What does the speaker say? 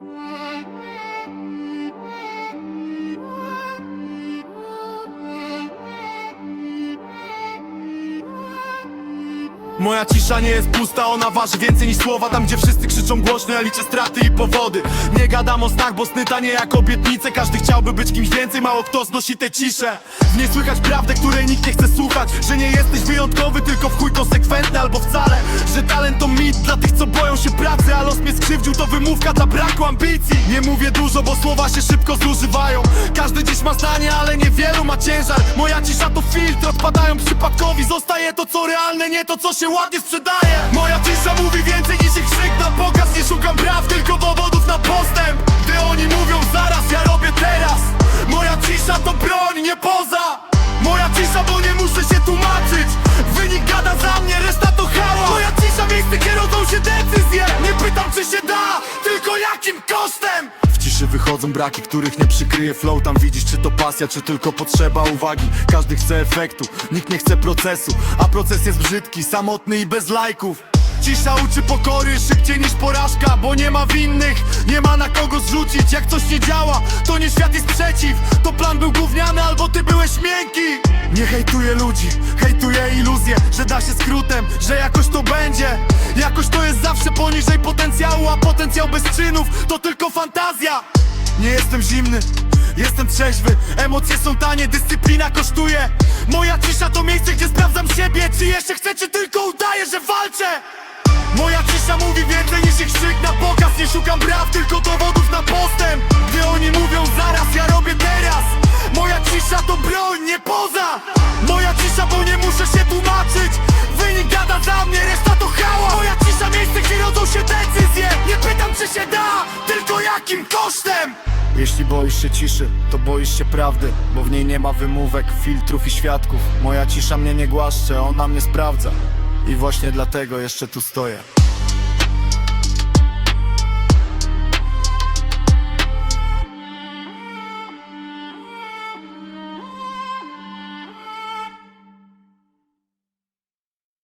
Moja cisza nie jest pusta, ona waży więcej niż słowa. Tam gdzie wszyscy krzyczą głośno, ja liczę straty i powody. Nie gadam o snach, bo sny tanie jak obietnice. Każdy chciałby być kimś więcej, mało kto znosi tę ciszę. W niej słychać prawdę, której nikt nie chce słuchać. Że nie jesteś wyjątkowy, tylko w chuj konsekwentny albo wcale. Że talent to mit dla tych, co boją skrzywdził, to wymówka dla braku ambicji. Nie mówię dużo, bo słowa się szybko zużywają. Każdy dziś ma zdanie, ale niewielu ma ciężar. Moja cisza to filtr, odpadają przypadkowi. Zostaje to, co realne, nie to, co się ładnie sprzedaje. Moja cisza mówi więcej niż ich krzyk. Na pokaz Nie szukam praw, tylko dowodów na czy się da, tylko jakim kosztem? W ciszy wychodzą braki, których nie przykryje flow. Tam widzisz, czy to pasja, czy tylko potrzeba uwagi. Każdy chce efektu, nikt nie chce procesu. A proces jest brzydki, samotny i bez lajków Cisza uczy pokory szybciej niż porażka Bo nie ma winnych, nie ma na kogo zrzucić. Jak coś nie działa, to nie świat jest przeciw. To plan był gówniany, albo ty byłeś miękki. Nie hejtuję ludzi, hejtuję iluzję Że da się skrótem, że jakoś to będzie. Jakoś to jest zawsze poniżej potencjału A potencjał bez czynów to tylko fantazja. Nie jestem zimny, jestem trzeźwy Emocje są tanie, dyscyplina kosztuje. Moja cisza to miejsce, gdzie sprawdzam siebie Czy jeszcze chcę, czy tylko udaję, że walczę Moja cisza mówi więcej niż ich krzyk na pokaz. Nie szukam braw, tylko dowodów na postęp. Gdy oni mówią zaraz, ja robię teraz. Moja cisza to broń, nie poza. Moja cisza, bo nie muszę się tłumaczyć. Wynik gada za mnie, reszta to hałas. Moja cisza, miejsce, gdzie rodzą się decyzje. Nie pytam, czy się da, tylko jakim kosztem. Jeśli boisz się ciszy, to boisz się prawdy Bo w niej nie ma wymówek, filtrów i świadków. Moja cisza mnie nie głaszcze, ona mnie sprawdza i właśnie dlatego jeszcze tu stoję.